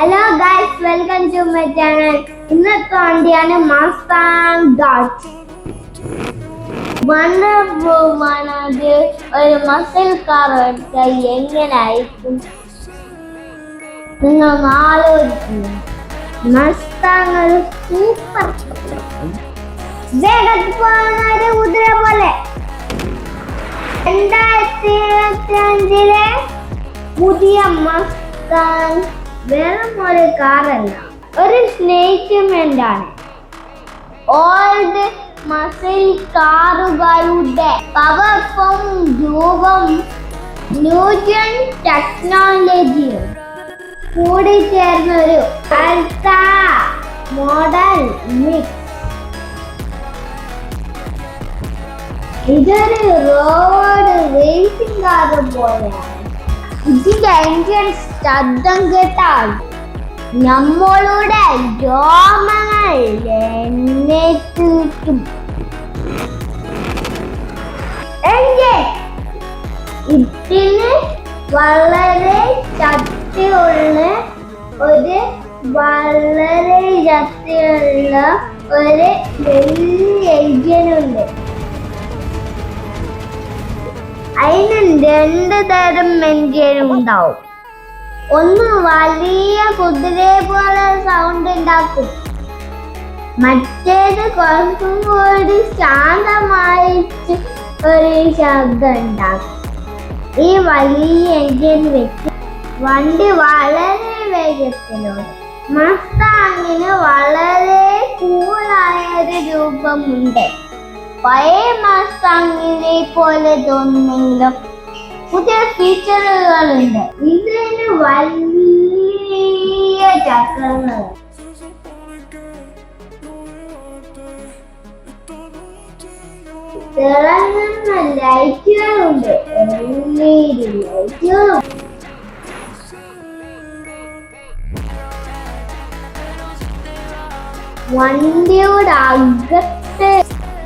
Hello guys welcome to my channel ഇന്നത്തെ വണ്ടിയാണ് Mustang dot അത് ഒരു മസിൽ കാർ എടുത്താൽ എങ്ങനായിരിക്കും നിങ്ങൾ ആലോചിക്കുന്നു മസ്താങ് ഒരു സൂപ്പർ വേഗത്തിൽ പോകുന്ന കുതിര പോലെ. രണ്ടായിരത്തി ഇരുപത്തി അഞ്ചിലെ പുതിയ മസ്താങ് വെറും ഒരു കാറല്ല. ഒരു സ്നേഹിറ്റ്മെന്റ് ആണ്. ഓൾഡ് മസിൽ കാറുകളുടെ പവർഫും രൂപം ന്യൂജൻ ടെക്നോളജിയും കൂടി ചേർന്നൊരു അൾട്രാ മോഡൽ മിക്സ് ഇതൊരു റോഡ് റേസിംഗ് കാർ പോലെയാണ്. ഇതിന്റെ എഞ്ചിൻ ശബ്ദം കേട്ടാൽ നമ്മളുടെ രോമങ്ങൾ എഞ്ചിൻ ഇതിന് വളരെ ശക്തിയുള്ള ഒരു വളരെ ശക്തിയുള്ള ഒരു വലിയ എഞ്ചിനുണ്ട് അതിന് രണ്ട് തരം ഉണ്ടാവും. ഒന്ന് വലിയ കുതിരയെ പോലെ സൗണ്ട് ഉണ്ടാക്കും. മറ്റേത് കുറച്ചും കൂടി ശാന്തമായിട്ട് ഒരു ശബ്ദം ഉണ്ടാക്കും. ഈ വലിയ എഞ്ചിൻ വെച്ച് വണ്ടി വളരെ വേഗത്തിലോ മസ്താങ്ങിന് വളരെ കൂളായ ഒരു രൂപമുണ്ട്. പഴയ മസ്താങ്ങിനെ പോലെ തോന്നുമെങ്കിലും പുതിയ ഫീച്ചറുകളുണ്ട് ഇതിന് വലിയ ചക്രങ്ങൾ. തിളങ്ങുന്ന ലൈറ്റുകളുണ്ട്. ലൈറ്റുകളും വണ്ടിയുടെ അകത്ത്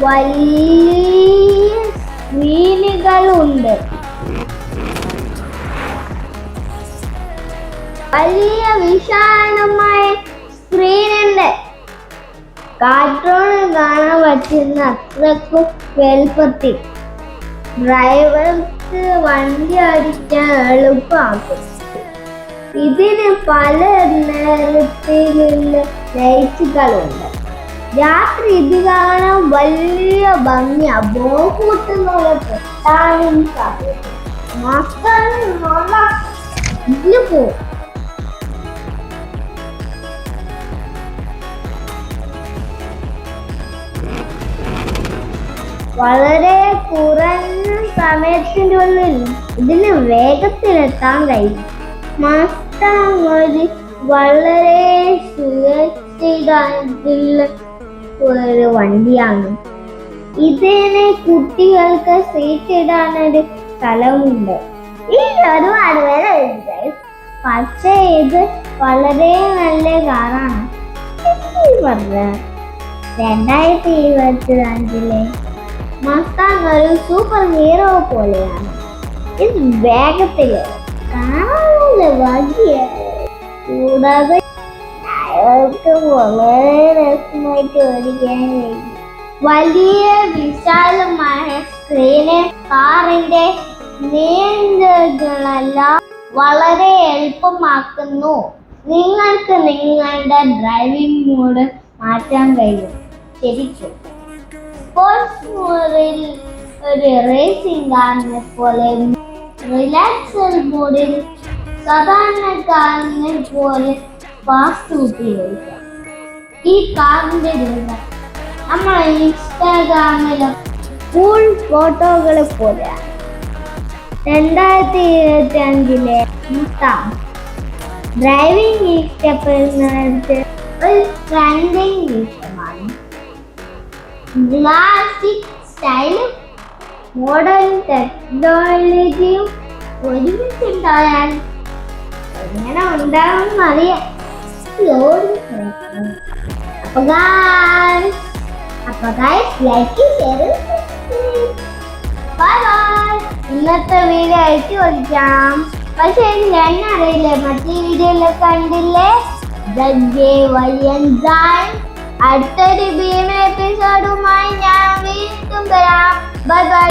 വലിയ ഉണ്ട് വലിയ വിശാലമായ സ്ക്രീനുണ്ട്. കാർട്ടൂൺ കാണാൻ പറ്റുന്ന അത്രക്കും വലുപ്പത്തിൽ ഡ്രൈവർക്ക് വണ്ടി ഓടിക്കാൻ എളുപ്പമാക്കും. ഇതിന് പല നിറത്തിലുള്ള ലൈറ്റുകളുണ്ട്. രാത്രി ഇത് കാണാൻ വലിയ ഭംഗിയാ. ഇതിന് പോകും വളരെ കുറഞ്ഞ സമയത്തിന്റെ ഉള്ളിൽ ഇതിന് വേഗത്തിലെത്താൻ കഴിയും. മസ്താങ് വളരെ സുരക്ഷിതമായിട്ടുള്ള ഒരു വണ്ടിയാണ്. ഇതിന് കുട്ടികൾക്ക് സീറ്റ് ഇടാനൊരു സ്ഥലമുണ്ട്. ഈ ഒരുപാട് പേര് പക്ഷേ ഇത് വളരെ നല്ല കാറാണ്. പറഞ്ഞ രണ്ടായിരത്തി ഇരുപത്തി അഞ്ചിലെ മസ്താങ് ഒരു സൂപ്പർ ഹീറോ പോലെയാണ്. ഇത് വേഗത്തിൽ കാണാനുള്ള ഭാഗ്യാണ് കൂടാതെ അയാൾക്ക് വളരെ രസമായിട്ട് ഓടിക്കാൻ കഴിയും വലിയ വിശാലമായ സ്ക്രീന് കാറിന്റെ നിയന്ത്രണങ്ങളെല്ലാം വളരെ എളുപ്പമാക്കുന്നു. നിങ്ങൾക്ക് നിങ്ങളുടെ ഡ്രൈവിംഗ് മോഡ് മാറ്റാൻ കഴിയും. ശരിക്കും. സ്പോർട്സ് മോഡിൽ ഒരു റേസിംഗ് കാറിനെ പോലെ റിലാക്സൽ മോഡിൽ കാറിനെ പോലെ ഫാസ്റ്റ് ഈ കാറിന്റെ ദുരന്തം നമ്മളെ ഇൻസ്റ്റാഗ്രാമിലും ഫുൾ ഫോട്ടോകളെ പോലെയാണ് രണ്ടായിരത്തി ഇരുപത്തി അഞ്ചിലെ ഡ്രൈവിംഗ് ഇഷ്ടപ്പെടുന്നവർക്ക് ഒരു ട്രെൻഡിങ് ഇഷ്ടമാണ് ക്ലാസിക് സ്റ്റൈലും മോഡേൺ ടെക്നോളജിയും ഒരുമിച്ചുണ്ടായാൽ എങ്ങനെ ഉണ്ടാവും അറിയാം അപ്പൊ guys, അപ്പൊ guys like share bye bye ഇന്നത്തെ വീഡിയോ അയച്ചു കൊടുക്കാം പക്ഷെ ഞാൻ അറിയില്ലേ. മറ്റേ വീഡിയോയിലൊക്കെ കണ്ടില്ലേ? അടുത്തൊരു ഭീമ എപ്പിസോഡുമായി ഞാൻ വീണ്ടും വരാം. Bye bye